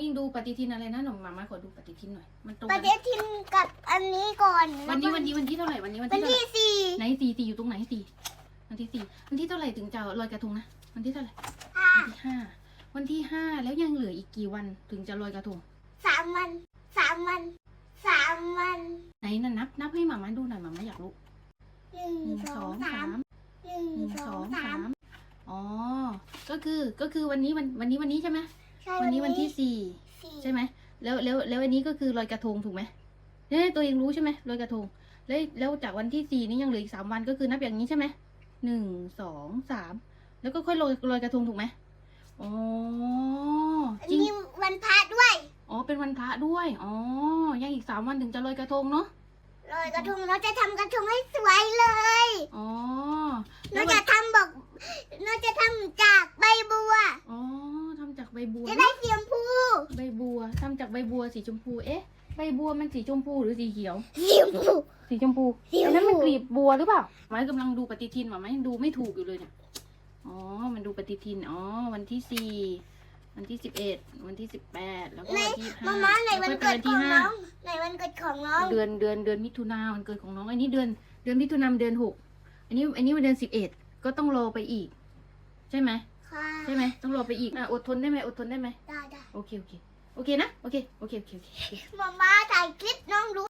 องอิงดูปฏิทินอะไรนะหนูมามาขอดูปฏิทินหน่อย มันตรงปกันฏิทินกับอันนี้ก่อนวันนี้วันนี้วันที่เท่าไหร่วันนี้วันวันที่เท่าไหร่ที่สี่ไหนสี่สี่อยู่ตรงไหนสี่วันที่สี่วันที่เท่าไหร่ถึงจะลอยกระทงนะวันที่เท่าไหร่ห้าวันที่ห้าวันที่ห้าแล้วยังเหลืออีกกี่วันถึงจะลอยกระทง สามวันสามวันสามวันไหนน่ะนับนับให้หมามาดูหน่อยหมามาอยากรู้หนึ่งหนึ่งสสอองงสาสามมหนึ่งหนึ่งสสอองงสาสามมอ๋อก็คือก็คือวันนี้วันวันนี้วันนี้ใช่ไหม ใช่วันนี้วันที่สี่สี่ใช่ไหมแล้วแล้วแล้ววันนี้ก็คือลอยกระทงถูกไหมเนี่ยตัวเองรู้ใช่ไหมลอยกระทง แล้วแล้วจากวันที่สี่นี้ยังเหลืออีกสามวันก็คือนับอย่างนี้ใช่ไหมหนึ่งสองสามแล้วก็ค่อยลอยลอยกระทงถูกไหมอ๋ออันจริงนี้วันพระด้วยอ๋อเป็นวันพระด้วยอ๋อยังอีกสามวันถึงจะลอยกระทงเนาะ ลอยกระทงเราจะทำกระทงให้สวยเลย อ๋อแล้ เรา ววั จะ น ทำบอกเราจะทำจากใบบัว อ๋อทำจาก ใบบัวจะได้สีชมพูใบบัวทำจากใบบัวสีชมพู เอ๊ะ ใบบัวมันสีชมพูหรือสีเขียวสีชมพู สีชมพูสีชมพูไอ้นั้นมันกลีบบัวหรือเปล่าไม้กำลังดูปฏิทินหมาไม้ยังดูไม่ถูกอยู่เลยเนี่ย อ๋อ มันดูปฏิทิน อ๋อ วันที่สี่ วันที่สิบเอ็ด วันที่สิบแปด แล้วก็ในวันที่ห้ามาม่าในวันแล้วเกิดไปของห้า น้องในวันเกิดของน้องเดือนเดือนเดือนมิถุนาวันเกิดของน้อง อันนี้เดือนเดือนมิถุนายนเดือนหกอันนี้อันนี้วันเดือนสิบเอ็ดก็ต้องรอไปอีก ใช่ไหม ค่ะใช่ไหมต้องรอไปอีกอะอดทนได้ไหมอดทนได้ไหมได้ได้โอเคโอเคโอเคนะโอเคโอเคโอเคโอเค มาม่าถ่ายคลิปน้องรู้